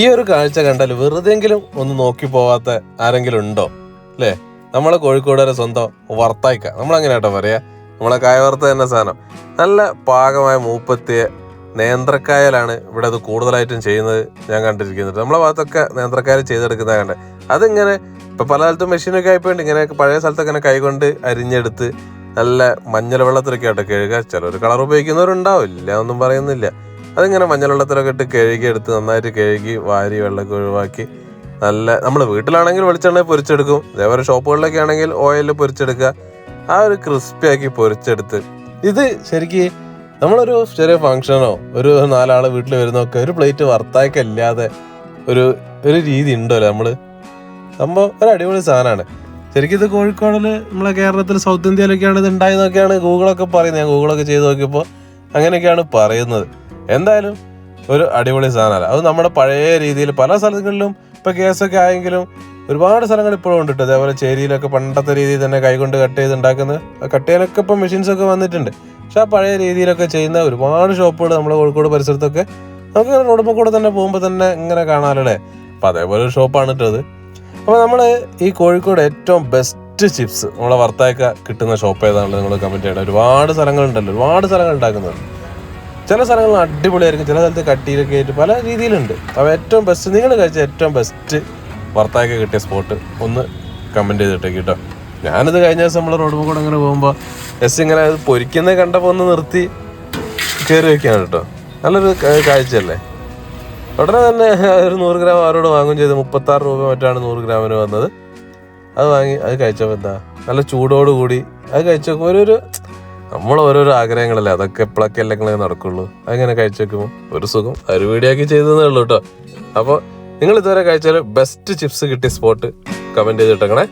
ഈ ഒരു കാഴ്ച കണ്ടാൽ വെറുതെങ്കിലും ഒന്ന് നോക്കി പോവാത്ത ആരെങ്കിലും ഉണ്ടോ? അല്ലേ നമ്മളെ കോഴിക്കോടുകാരെ സ്വന്തം വർത്തായിക്ക. നമ്മളങ്ങനെ കേട്ടോ പറയാ? നമ്മളെ കായവർത്ത തന്നെ സാധനം. നല്ല പാകമായ മൂപ്പത്തിയ നേന്ത്രക്കായലാണ് ഇവിടെ അത് കൂടുതലായിട്ടും ചെയ്യുന്നത് ഞാൻ കണ്ടിരിക്കുന്നത്. നമ്മളെ ഭാഗത്തൊക്കെ നേന്ത്രക്കായൽ ചെയ്തെടുക്കുന്ന കണ്ട്. അതിങ്ങനെ ഇപ്പം പല സ്ഥലത്തും മെഷീനൊക്കെ ആയിപ്പോണ്ട് ഇങ്ങനെ പഴയ സ്ഥലത്തൊക്കെ ഇങ്ങനെ കൈകൊണ്ട് അരിഞ്ഞെടുത്ത് നല്ല മഞ്ഞൾ വെള്ളത്തിലൊക്കെ ആട്ടോ കഴുകുക ചിലർ കളർ ഉപയോഗിക്കുന്നവരുണ്ടാവും ഇല്ല ഒന്നും പറയുന്നില്ല. അതിങ്ങനെ മഞ്ഞൾ വെള്ളത്തിലൊക്കെ ഇട്ട് കഴുകി എടുത്ത് നന്നായിട്ട് കഴുകി വാരി വെള്ളമൊക്കെ ഒഴിവാക്കി നല്ല നമ്മൾ വീട്ടിലാണെങ്കിൽ വെളിച്ചെണ്ണ പൊരിച്ചെടുക്കും. അതേപോലെ ഷോപ്പുകളിലൊക്കെ ആണെങ്കിൽ ഓയിൽ പൊരിച്ചെടുക്കുക. ആ ഒരു ക്രിസ്പി ആക്കി പൊരിച്ചെടുത്ത്. ഇത് ശരിക്ക് നമ്മളൊരു ചെറിയ ഫംഗ്ഷനോ ഒരു നാലാൾ വീട്ടിൽ വരുന്നൊക്കെ ഒരു പ്ലേറ്റ് വർത്തായൊക്കെ ഇല്ലാതെ ഒരു ഒരു രീതി ഉണ്ടല്ലോ നമ്മൾ സംഭവം ഒരു അടിപൊളി സാധനമാണ്. ശരിക്കും ഇത് കോഴിക്കോടിൽ നമ്മളെ കേരളത്തിൽ സൗത്ത് ഇന്ത്യയിലൊക്കെയാണ് ഇത് ഉണ്ടായെന്നൊക്കെയാണ് ഗൂഗിളൊക്കെ പറയുന്നത്. ഞാൻ ഗൂഗിളൊക്കെ ചെയ്ത് നോക്കിയപ്പോൾ അങ്ങനെയൊക്കെയാണ് പറയുന്നത്. എന്തായാലും ഒരു അടിപൊളി സാധനമല്ല. അത് നമ്മുടെ പഴയ രീതിയിൽ പല സ്ഥലങ്ങളിലും ഇപ്പൊ കേസൊക്കെ ആയെങ്കിലും ഒരുപാട് സ്ഥലങ്ങൾ ഇപ്പോഴും ഉണ്ട് അതേപോലെ ചേരിയിലൊക്കെ പണ്ടത്തെ രീതിയിൽ തന്നെ കൈകൊണ്ട് കട്ട് ചെയ്ത് ഉണ്ടാക്കുന്നത് കട്ട് ചെയ്യാനൊക്കെ ഇപ്പം മെഷീൻസ് ഒക്കെ വന്നിട്ടുണ്ട്. പക്ഷെ ആ പഴയ രീതിയിലൊക്കെ ചെയ്യുന്ന ഒരുപാട് ഷോപ്പുകൾ നമ്മുടെ കോഴിക്കോട് പരിസരത്തൊക്കെ നമുക്ക് റോഡുമ്പോൾ കൂടെ തന്നെ പോകുമ്പോൾ തന്നെ ഇങ്ങനെ കാണാമല്ലേ അപ്പം അതേപോലെ ഒരു ഷോപ്പാണ് കേട്ടോ അത്. അപ്പോൾ നമ്മൾ ഈ കോഴിക്കോട് ഏറ്റവും ബെസ്റ്റ് ചിപ്സ് നമ്മളെ വർത്തായക്ക കിട്ടുന്ന ഷോപ്പ് ഏതാണെന്ന് നിങ്ങൾ കമന്റ് ചെയ്യണം. ഒരുപാട് സ്ഥലങ്ങളുണ്ടല്ലോ. ഒരുപാട് സ്ഥലങ്ങൾ ഉണ്ടാക്കുന്നുണ്ട്. ചില സ്ഥലങ്ങളിൽ അടിപൊളിയായിരിക്കും ചില സ്ഥലത്ത് കട്ടിയിലൊക്കെ ആയിട്ട് പല രീതിയിലുണ്ട്. അപ്പോൾ ഏറ്റവും ബെസ്റ്റ് നിങ്ങൾ കഴിച്ച ഏറ്റവും ബെസ്റ്റ് വർത്തായക്ക കിട്ടിയ സ്പോട്ട് ഒന്ന് കമന്റ് ചെയ്തിട്ട് കേട്ടോ. ഞാനിത് കഴിഞ്ഞ ദിവസം നമ്മൾ റോഡ് കൂടെ അങ്ങനെ പോകുമ്പോൾ ജസ്റ്റ് ഇങ്ങനെ അത് പൊരിക്കുന്നത് കണ്ടപ്പോൾ ഒന്ന് നിർത്തി കയറി വയ്ക്കുകയാണ് കേട്ടോ. നല്ലൊരു കാഴ്ചയല്ലേ? ഉടനെ തന്നെ ഒരു നൂറ് ഗ്രാം ആരോട് വാങ്ങും ചെയ്ത്. മുപ്പത്താറ് രൂപ മറ്റാണ് നൂറ് ഗ്രാമിന് വന്നത്. അത് വാങ്ങി അത് കഴിച്ചപ്പോൾ എന്താ? നല്ല ചൂടോടുകൂടി അത് കഴിച്ചപ്പോൾ ഒരു നമ്മൾ ഓരോരോ ആഗ്രഹങ്ങളല്ലേ? അതൊക്കെ എപ്പോഴൊക്കെ അല്ലെങ്കിൽ നടക്കുള്ളൂ. അങ്ങനെ കഴിച്ചു വെക്കുമ്പോൾ ഒരു സുഖം. ഒരു വീഡിയോ ആക്കി ചെയ്തതേ ഉള്ളൂ കേട്ടോ അപ്പോൾ നിങ്ങൾ ഇതുവരെ കഴിച്ചാൽ ബെസ്റ്റ് ചിപ്സ് കിട്ടിയ സ്പോട്ട് കമന്റ് ചെയ്തിട്ടേക്കണേ.